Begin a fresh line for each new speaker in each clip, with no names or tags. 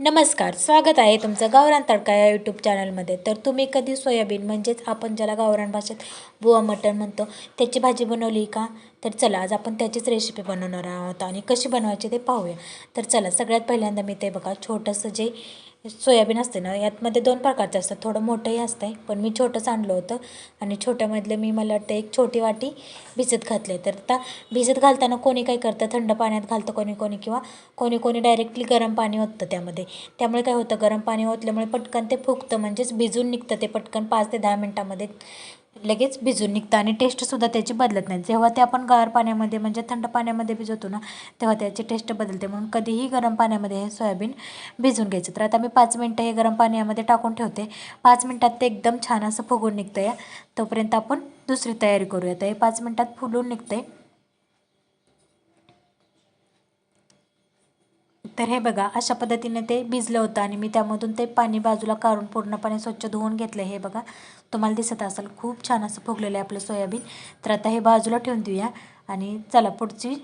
नमस्कार स्वागत आहे तुमचं गावरान तडका या यूट्यूब चॅनलमध्ये तर तुम्ही कधी सोयाबीन म्हणजेच आपण ज्याला गावरान भाषेत बुवा मटण म्हणतो त्याची भाजी बनवली का? तर चला आज आपण त्याचीच रेसिपी बनवणार आहोत आणि कशी बनवायची ते पाहूया. तर चला सगळ्यात पहिल्यांदा मी ते बघा छोटंसं जे सोयाबीन असते ना यातमध्ये दोन प्रकारचे असतात. थोडं मोठंही असतं आहे पण मी छोटंच आणलं होतं. आणि छोट्यामधलं मी मला वाटतं एक छोटी वाटी भिजत घातले तर आता भिजत घालताना कोणी काय करतं? थंड पाण्यात घालतं कोणी कोणी किंवा कोणी कोणी डायरेक्टली गरम पाणी ओततं त्यामध्ये. त्यामुळे काय होतं? गरम पाणी ओतल्यामुळे पटकन ते फुगतं म्हणजेच भिजून निघतं ते पटकन पाच ते दहा मिनटामध्ये. लगेच भिजून निघतं आणि टेस्टसुद्धा त्याची बदलत नाही. जेव्हा ते आपण गार पाण्यामध्ये म्हणजे थंड पाण्यामध्ये भिजवतो ना तेव्हा त्याची टेस्ट बदलते. म्हणून कधीही गरम पाण्यामध्ये हे सोयाबीन भिजून घ्यायचं. तर आता मी पाच मिनटं हे गरम पाण्यामध्ये टाकून ठेवते. पाच मिनटात ते एकदम छान असं फुगून निघतं या. तोपर्यंत आपण दुसरी तयारी करूया तर हे पाच मिनटात फुलून आहे तर हे बघा अशा पद्धतीने ते भिजलं होतं आणि मी त्यामधून ते पाणी बाजूला काढून पूर्णपणे स्वच्छ धुवून घेतलं. हे बघा तुम्हाला दिसत असेल खूप छान असं फुगलेलं आहे आपलं सोयाबीन. तर आता हे बाजूला ठेवून देऊया आणि चला पुढची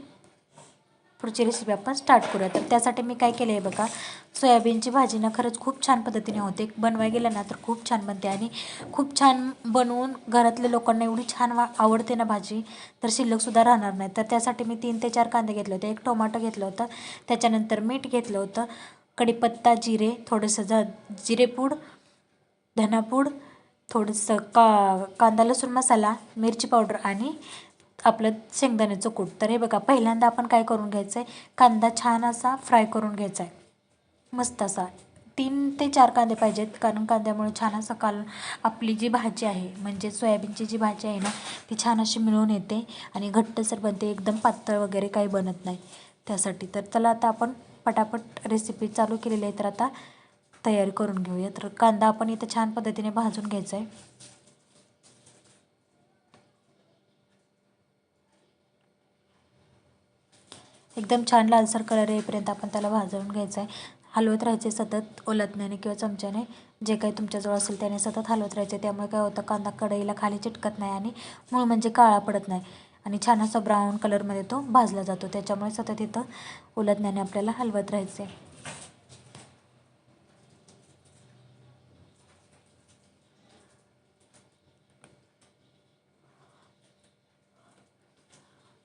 पुढची रेसिपी आपण स्टार्ट करूया. तर त्यासाठी मी काय केलं आहे बघा सोयाबीनची भाजी ना खरंच खूप छान पद्धतीने होते. बनवाय गेलं ना तर खूप छान बनते आणि खूप छान बनवून घरातल्या लोकांना एवढी छान वा आवडते ना भाजी तर शिल्लकसुद्धा राहणार नाही. तर त्यासाठी मी तीन ते चार कांदे घेतले होते. एक टोमॅटो घेतलं होतं. त्याच्यानंतर मीठ घेतलं होतं. कढीपत्ता जिरे थोडंसं झ जिरेपूड धनापूड थोडंसं का कांदा लसूण मसाला मिरची पावडर आणि आपलं शेंगदाण्याचं कूट. तर हे बघा पहिल्यांदा आपण काय करून घ्यायचं आहे कांदा छान असा फ्राय करून घ्यायचा आहे मस्त असा. तीन ते चार कांदे पाहिजेत कारण कांद्यामुळे छान असं काल आपली जी भाजी आहे म्हणजे सोयाबीनची जी भाजी आहे ना ती छान अशी मिळून येते आणि घट्टसर बनते एकदम पातळ वगैरे काही बनत नाही. त्यासाठी तर चला आता आपण पटापट रेसिपी चालू केलेली आहे तर आता तयारी करून घेऊया. तर कांदा आपण इथं छान पद्धतीने भाजून घ्यायचा आहे एकदम छान लालसर कलर येईपर्यंत आपण त्याला भाजून घ्यायचं आहे हलवत राहायचे सतत ओलतण्याने किंवा चमच्याने. जे काही तुमच्याजवळ असेल त्याने सतत हलवत राहायचे. त्यामुळे काय होतं कांदा कढईला खाली चिटकत नाही आणि मूळ म्हणजे काळा पडत नाही. आणि छान असा ब्राऊन कलरमध्ये तो भाजला जातो. त्याच्यामुळे सतत इथं ओलतण्याने आपल्याला हलवत राहायचे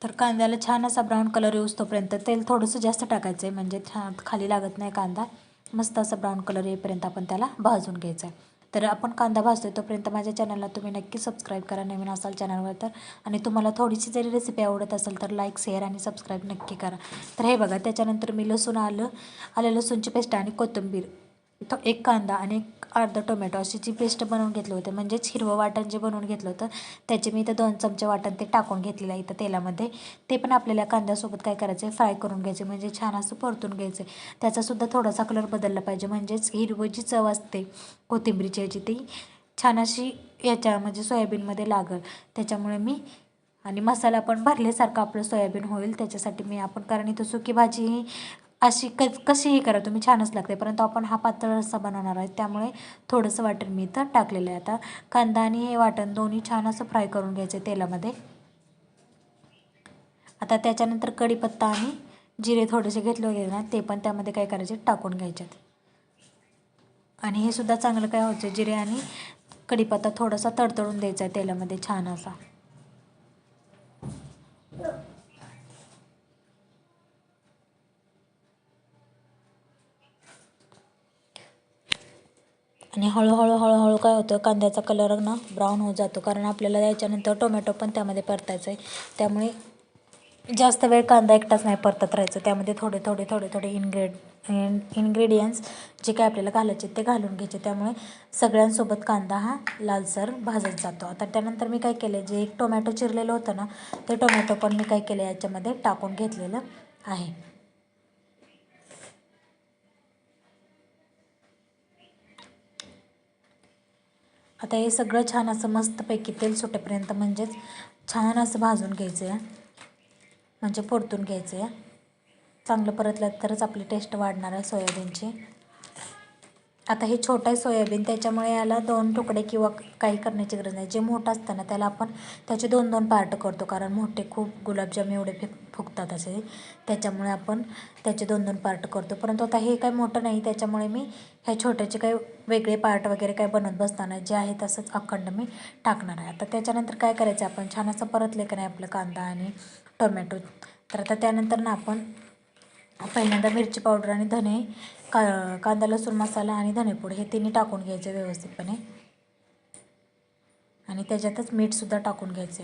तर कांद्याला छान असा ब्राऊन कलर येऊस तोपर्यंत तेल थोडंसं जास्त टाकायचं आहे म्हणजे छान खाली लागत नाही कांदा. मस्त असा ब्राऊन कलर येईपर्यंत आपण त्याला भाजून घ्यायचा आहे तर आपण कांदा भाजतो तोपर्यंत माझ्या चॅनलला तुम्ही नक्की सबस्क्राईब करा. नवीन असाल चॅनलवर तर. आणि तुम्हाला थोडीशी जरी रेसिपी आवडत असेल तर लाईक शेअर आणि सबस्क्राईब नक्की करा. तर हे बघा त्याच्यानंतर मी लसूण आलं आलं लसूणची पेस्ट आणि कोथिंबीर. तो एक कांदा आणि एक अर्धा टोमॅटो अशी जी पेस्ट बनवून घेतलं होतं म्हणजेच हिरवं वाटण जे बनवून घेतलं होतं त्याचे मी इथं दोन चमचे वाटण ते टाकून घेतलेलं आहे इथं तेलामध्ये. ते पण आपल्याला कांद्यासोबत काय करायचं आहे फ्राय करून घ्यायचे म्हणजे छान असं परतून घ्यायचं आहे त्याचासुद्धा थोडासा कलर बदलला पाहिजे म्हणजेच हिरवं जी चव असते कोथिंबीरची याची ती छान अशी याच्या म्हणजे सोयाबीनमध्ये लागल. त्याच्यामुळे मी आणि मसाला पण भरल्यासारखं आपलं सोयाबीन होईल त्याच्यासाठी मी आपण कारण इथं सुकी भाजी ही अशी क कशीही करा तुम्ही छानच लागते. परंतु आपण हा पातळ रस्सा बनवणार आहे त्यामुळे थोडंसं वाटण मी इथं टाकलेलं आहे आता. कांदा आणि हे वाटण दोन्ही छान असं फ्राय करून घ्यायचं तेलामध्ये. आता त्याच्यानंतर कढीपत्ता आणि जिरे थोडेसे घेतले होते ना ते पण त्यामध्ये काय करायचे टाकून घ्यायच्यात. आणि हे सुद्धा चांगलं काय व्हायचं जिरे आणि कढीपत्ता थोडासा तडतडून द्यायचा आहे तेलामध्ये छान असा. आणि हळूहळू हळूहळू काय होतं कांद्याचा कलर ना ब्राऊन होत जातो. कारण आपल्याला याच्यानंतर टोमॅटो पण त्यामध्ये परतायचं आहे त्यामुळे जास्त वेळ कांदा एकटाच नाही परतत राहायचं. त्यामध्ये थोडे थोडे थोडे थोडे इन्ग्रेड इन्ग्रेडियंट्स जे काय आपल्याला घालायचे ते घालून घ्यायचे. त्यामुळे सगळ्यांसोबत कांदा हा लालसर भाजत जातो. आता त्यानंतर मी काय केलं जे एक टोमॅटो चिरलेलं होतं ना ते टोमॅटो पण मी काय केलं याच्यामध्ये टाकून घेतलेलं आहे. आता हे सगळं छान असं मस्तपैकी तेल सुटेपर्यंत म्हणजेच छान असं भाजून घ्यायचं आहे म्हणजे परतून घ्यायचं आहे चांगलं परतलं तरच आपली टेस्ट वाढणार आहे सोयाबीनची. आता हे छोटं आहे सोयाबीन त्याच्यामुळे याला दोन तुकडे किंवा काही करण्याची गरज नाही. जे मोठं असतं ना त्याला आपण त्याचे दोन दोन पार्ट करतो कारण मोठे खूप गुलाबजाम एवढे फे फुगतात असे. त्याच्यामुळे आपण त्याचे दोन दोन पार्ट करतो. परंतु आता हे काही मोठं नाही त्याच्यामुळे मी ह्या छोट्याचे काही वेगळे पार्ट वगैरे काय बनवत बसताना जे आहे तसंच अखंड मी टाकणार आहे. आता त्याच्यानंतर काय करायचं आपण छान असं परतले का नाही आपलं कांदा आणि टोमॅटो. तर आता त्यानंतर ना आपण पहिल्यांदा मिरची पावडर आणि धने का कांदा लसूण मसाला आणि धनेपूड हे तिन्ही टाकून घ्यायचे व्यवस्थितपणे. आणि त्याच्यातच मीठसुद्धा टाकून घ्यायचे.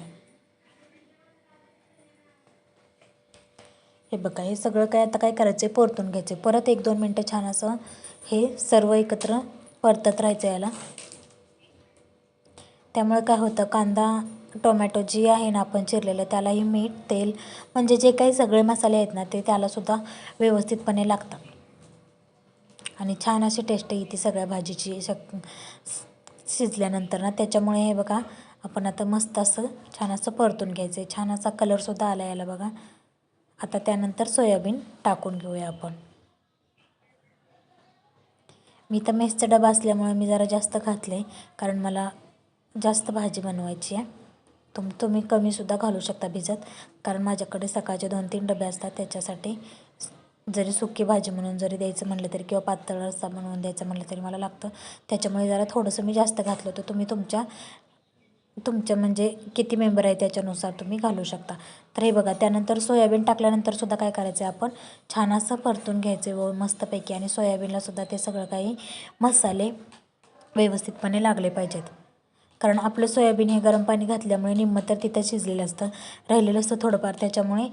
हे बघा हे सगळं काय आता काय करायचं आहे परतून घ्यायचं परत एक दोन मिनटं छान असं हे सर्व एकत्र परतत राहायचं याला. त्यामुळे काय होतं कांदा टोमॅटो जी आहे ना आपण चिरलेलं त्यालाही मीठ तेल म्हणजे जे काही सगळे मसाले आहेत ना ते त्यालासुद्धा व्यवस्थितपणे लागतात. आणि छान अशी टेस्ट येते सगळ्या भाजीची शक शिजल्यानंतर ना त्याच्यामुळे हे बघा आपण आता मस्त असं छान असं परतून घ्यायचं आहे छान असा कलरसुद्धा आला याला बघा. आता त्यानंतर सोयाबीन टाकून घेऊया आपण. मी तर मेसचा डबा असल्यामुळे मी जरा जास्त घातले कारण मला जास्त भाजी बनवायची आहे. तुम तुम्ही कमीसुद्धा घालू शकता भिजत कारण माझ्याकडे सकाळचे दोन तीन डबे असतात त्याच्यासाठी. जरी सुकी भाजी म्हणून जरी द्यायचं म्हटलं तरी किंवा पातळ रस्सा बनवून द्यायचं म्हटलं तरी मला लागतं. त्याच्यामुळे जरा थोडंसं मी जास्त घातलं होतं. तुम्ही तुमच्या तुमच्या म्हणजे किती मेंबर आहे त्याच्यानुसार तुम्ही घालू शकता. तर हे बघा त्यानंतर सोयाबीन टाकल्यानंतर सुद्धा काय करायचं आहे आपण? छान असं परतून घ्यायचे व मस्तपैकी आणि सोयाबीनला सुद्धा ते सगळं काही मसाले व्यवस्थितपणे लागले पाहिजेत. कारण आपलं सोयाबीन हे गरम पाणी घातल्यामुळे निम्म तर तिथं शिजलेलं असतं. राहिलेलं असतं थोडंफार. त्याच्यामुळे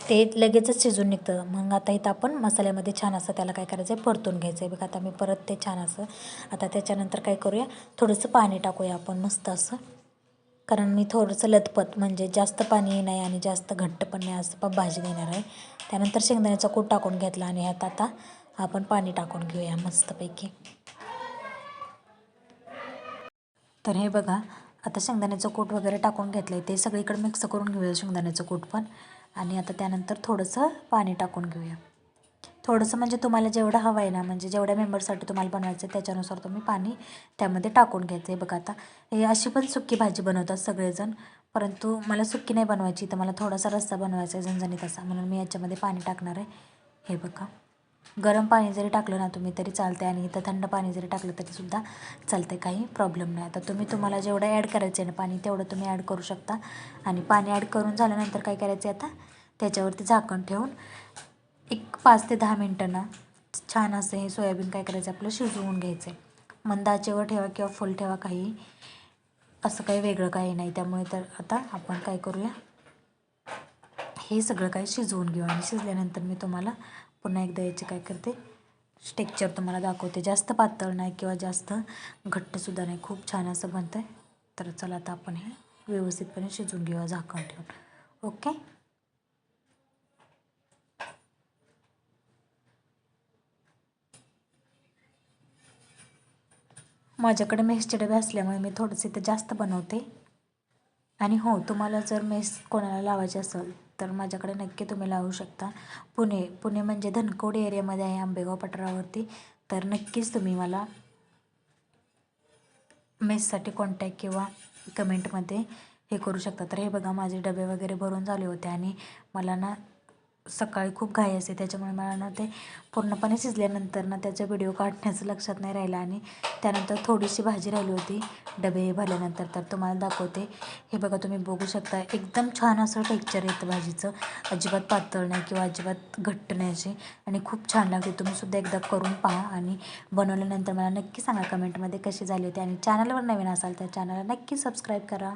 ते लगेचच शिजून निघतं. मग आता इथं आपण मसाल्यामध्ये छान असं त्याला काय करायचं आहे परतून घ्यायचं आहे बघा आता मी परत ते छान असं आता त्याच्यानंतर काय करूया? थोडंसं पाणी टाकूया आपण मस्त असं. कारण मी थोडंसं लतपत म्हणजे जास्त पाणी नाही आणि जास्त घट्ट पण नाही असं पण भाजी देणार आहे. त्यानंतर शेंगदाण्याचा कूट टाकून घेतला आणि ह्यात आता आपण पाणी टाकून घेऊया मस्तपैकी. तर हे बघा आता शेंगदाण्याचं कूट वगैरे टाकून घेतलं आहे ते सगळीकडे मिक्स करून घेऊया शेंगदाण्याचं कूट पण. आणि आता त्यानंतर थोडंसं पाणी टाकून घेऊया. थोडंसं म्हणजे तुम्हाला जेवढं हवं आहे ना म्हणजे जेवढ्या मेंबरसाठी तुम्हाला बनवायचं आहे त्याच्यानुसार तुम्ही पाणी त्यामध्ये टाकून घ्यायचं आहे. बघा आता हे अशी पण सुक्की भाजी बनवतात सगळेजण परंतु मला सुक्की नाही बनवायची तर मला थोडासा रस्सा बनवायचा आहे झणझणीत असा म्हणून मी याच्यामध्ये पाणी टाकणार आहे. हे बघा. गरम पाणी जरी टाकलं ना तुम्ही तरी चालते आणि इथं थंड पाणी जरी टाकलं तरीसुद्धा चालते काही प्रॉब्लेम नाही. आता तुम्ही तुम्हाला जेवढं ॲड करायचं आहे ना पाणी तेवढं तुम्ही ॲड करू शकता. आणि पाणी ॲड करून झाल्यानंतर काय करायचं आहे आता? त्याच्यावरती झाकण ठेवून एक पाच ते दहा मिनटं ना छान असं हे सोयाबीन काय करायचं आपलं शिजवून घ्यायचं आहे मंद आचेवर ठेवा किंवा फुल ठेवा काही. असं काही वेगळं काही नाही. त्यामुळे तर आता आपण काय करूया? हे सगळं काही शिजवून घेऊ. आणि शिजल्यानंतर मी तुम्हाला पुन्हा एकदा याचे काय करते? टेक्चर तुम्हाला दाखवते. जास्त पातळ नाही किंवा जास्त घट्टसुद्धा नाही. खूप छान असं बनतं आहे तर चला आता आपण हे व्यवस्थितपणे शिजवून घेऊया झाकण ठेवून. ओके माझ्याकडे मेसचे डबे असल्यामुळे मी थोडंसं इथं जास्त बनवते. आणि हो तुम्हाला जर मेस कोणाला लावायची असेल तर माझ्याकडे नक्की तुम्ही लावू शकता. पुणे पुणे म्हणजे धनकोड एरियामध्ये आहे आंबेगाव पठारावरती. तर नक्कीच तुम्ही मला मेससाठी कॉन्टॅक्ट किंवा कमेंटमध्ये हे करू शकता. तर हे बघा माझे डबे वगैरे भरून झाले होते आणि मला ना सकाळी खूप घाई असते त्याच्यामुळे मला ना ते पूर्णपणे शिजल्यानंतर ना त्याचा व्हिडिओ काढण्याचं लक्षात नाही राहिलं आणि त्यानंतर थोडीशी भाजी राहिली होती डबे भरल्यानंतर. तर तुम्हाला दाखवते. हे बघा तुम्ही बघू शकता एकदम छान असं टेक्चर येतं भाजीचं. अजिबात पातळ नाही किंवा अजिबात घट्ट नाही आणि खूप छान लागते. तुम्हीसुद्धा एकदा करून पहा आणि बनवल्यानंतर मला नक्की सांगा कमेंटमध्ये कशी झाली होती. आणि चॅनलवर नवीन असाल तर चॅनलला नक्की सबस्क्राईब करा.